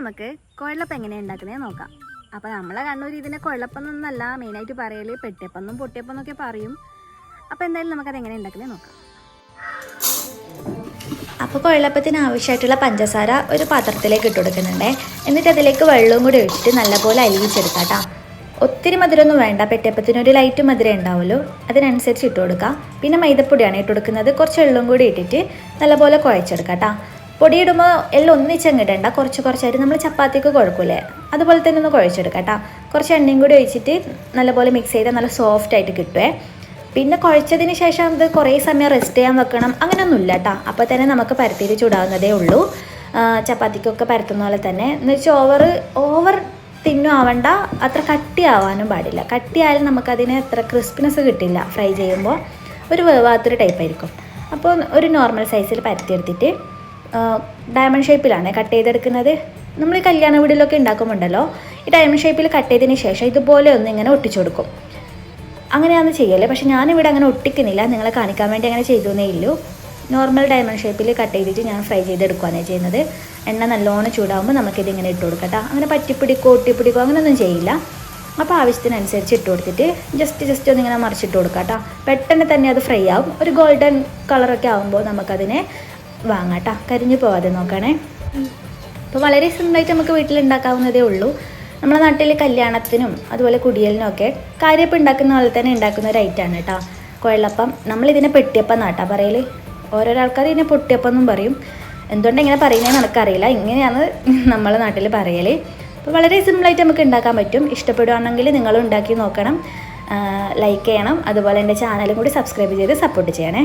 നമുക്ക് കുഴലപ്പം എങ്ങനെയാണ് ഉണ്ടാക്കുന്നത് നോക്കാം. അപ്പോൾ നമ്മളെ കണ്ണൂർ ഇതിനെ കുഴലപ്പം എന്നല്ല മെയിനായിട്ട് പറയൽ പെട്ടിയപ്പെന്നും പൊട്ടിയപ്പം ഒക്കെ പറയും. അപ്പോൾ എന്തായാലും നമുക്കത് എങ്ങനെ ഉണ്ടാക്കുന്നത് നോക്കാം. അപ്പോൾ കുഴലപ്പത്തിന് ആവശ്യമായിട്ടുള്ള പഞ്ചസാര ഒരു പാത്രത്തിലേക്ക് ഇട്ട് കൊടുക്കുന്നുണ്ടേ. എന്നിട്ട് അതിലേക്ക് വെള്ളവും കൂടി ഒഴിച്ചിട്ട് നല്ലപോലെ അലിയിച്ചെടുക്കാം ഒത്തിരി മധുരമൊന്നും വേണ്ട പെട്ടിയപ്പത്തിനൊരു ലൈറ്റ് മധുരം ഉണ്ടാവുമല്ലോ അതിനനുസരിച്ച് ഇട്ട് കൊടുക്കാം. പിന്നെ മൈദപ്പൊടിയാണ് ഇട്ട് കൊടുക്കുന്നത്. കുറച്ച് വെള്ളവും കൂടി ഇട്ടിട്ട് നല്ലപോലെ കുഴച്ചെടുക്കാം കേട്ടോ. പൊടി ഇടുമ്പോൾ എല്ലാം ഒന്നിച്ചങ്ങ് ഇടണ്ട. കുറച്ച് കുറച്ചായിട്ട് നമ്മൾ ചപ്പാത്തിക്ക് കുഴക്കൂലേ. അതുപോലെ തന്നെ ഒന്ന് കുഴച്ചെടുക്കാം കേട്ടോ. കുറച്ച് എണ്ണയും കൂടി ഒഴിച്ചിട്ട് നല്ലപോലെ മിക്സ് ചെയ്താൽ നല്ല സോഫ്റ്റ് ആയിട്ട് കിട്ടുമേ പിന്നെ കുഴച്ചതിന് ശേഷം അത് കുറേ സമയം റെസ്റ്റ് ചെയ്യാൻ വെക്കണം. അങ്ങനെയൊന്നുമില്ല കേട്ടോ. അപ്പോൾ തന്നെ നമുക്ക് പരത്തിയിൽ ചൂടാവുന്നതേ ഉള്ളൂ. ചപ്പാത്തിക്കൊക്കെ പരത്തുന്ന പോലെ തന്നെ. എന്ന് വെച്ചാൽ ഓവർ ഓവർ തിന്നും ആവണ്ട. അത്ര കട്ടിയാവാനും പാടില്ല. കട്ടിയായാലും നമുക്കതിന് അത്ര ക്രിസ്പിനെസ് കിട്ടില്ല ഫ്രൈ ചെയ്യുമ്പോൾ ഒരു വേവാത്തൊരു ടൈപ്പായിരിക്കും അപ്പോൾ ഒരു നോർമൽ സൈസിൽ പരത്തിയെടുത്തിട്ട് ഡയമണ്ട് ഷേപ്പിലാണ് കട്ട് ചെയ്തെടുക്കുന്നത്. നമ്മൾ ഈ കല്യാണ വീടിലൊക്കെ ഉണ്ടാക്കുമുണ്ടല്ലോ ഈ ഡയമണ്ട് ഷേപ്പിൽ കട്ട് ചെയ്തതിന് ശേഷം ഇതുപോലെ ഒന്ന് ഇങ്ങനെ ഒട്ടിച്ചു കൊടുക്കും. അങ്ങനെയാണ് ചെയ്യൽ. പക്ഷെ ഞാനിവിടെ അങ്ങനെ ഒട്ടിക്കുന്നില്ല. നിങ്ങളെ കാണിക്കാൻ വേണ്ടി അങ്ങനെ ചെയ്തേ ഇല്ലൂ. നോർമൽ ഡയമണ്ട് ഷേപ്പിൽ കട്ട് ചെയ്തിട്ട് ഞാൻ ഫ്രൈ ചെയ്തെടുക്കുകയാണ് ചെയ്യുന്നത്. എണ്ണ നല്ലോണം ചൂടാകുമ്പോൾ നമുക്കിതിങ്ങനെ ഇട്ട് കൊടുക്കട്ടോ അങ്ങനെ പറ്റിപ്പിടിക്കോ ഒട്ടിപ്പിടിക്കോ അങ്ങനെയൊന്നും ചെയ്യില്ല. അപ്പോൾ ആവശ്യത്തിനനുസരിച്ച് ഇട്ട് കൊടുത്തിട്ട് ജസ്റ്റ് ജസ്റ്റ് ഒന്നിങ്ങനെ മറിച്ചിട്ട് കൊടുക്കാം കേട്ടോ. പെട്ടെന്ന് തന്നെ അത് ഫ്രൈ ആവും. ഒരു ഗോൾഡൻ കളറൊക്കെ ആകുമ്പോൾ നമുക്കതിനെ വാങ്ങാം കേട്ടോ കരിഞ്ഞു പോവാതെ നോക്കണേ. അപ്പോൾ വളരെ സിമ്പിളായിട്ട് നമുക്ക് വീട്ടിൽ ഉണ്ടാക്കാവുന്നതേ ഉള്ളൂ. നമ്മുടെ നാട്ടിൽ കല്യാണത്തിനും അതുപോലെ കുടിയലിനും ഒക്കെ കാര്യപ്പം ഉണ്ടാക്കുന്ന പോലെ തന്നെ ഉണ്ടാക്കുന്ന ഒരു ഐറ്റമാണ് കേട്ടോ. കുഴലപ്പം നമ്മളിതിനെ പെട്ടിയപ്പം നാട്ടാ പറയൽ ഓരോരോ ആൾക്കാർ ഇതിനെ പൊട്ടിയപ്പം എന്നും പറയും. എന്തുകൊണ്ട് ഇങ്ങനെ പറയുന്നതെന്ന് നമുക്കറിയില്ല ഇങ്ങനെയാണ് നമ്മളെ നാട്ടിൽ പറയൽ അപ്പോൾ വളരെ സിമ്പിളായിട്ട് നമുക്ക് ഉണ്ടാക്കാൻ പറ്റും. ഇഷ്ടപ്പെടുകയാണെങ്കിൽ നിങ്ങൾ ഉണ്ടാക്കി നോക്കണം. ലൈക്ക് ചെയ്യണം. അതുപോലെ എന്റെ ചാനലും കൂടി സബ്സ്ക്രൈബ് ചെയ്ത് സപ്പോർട്ട് ചെയ്യണേ.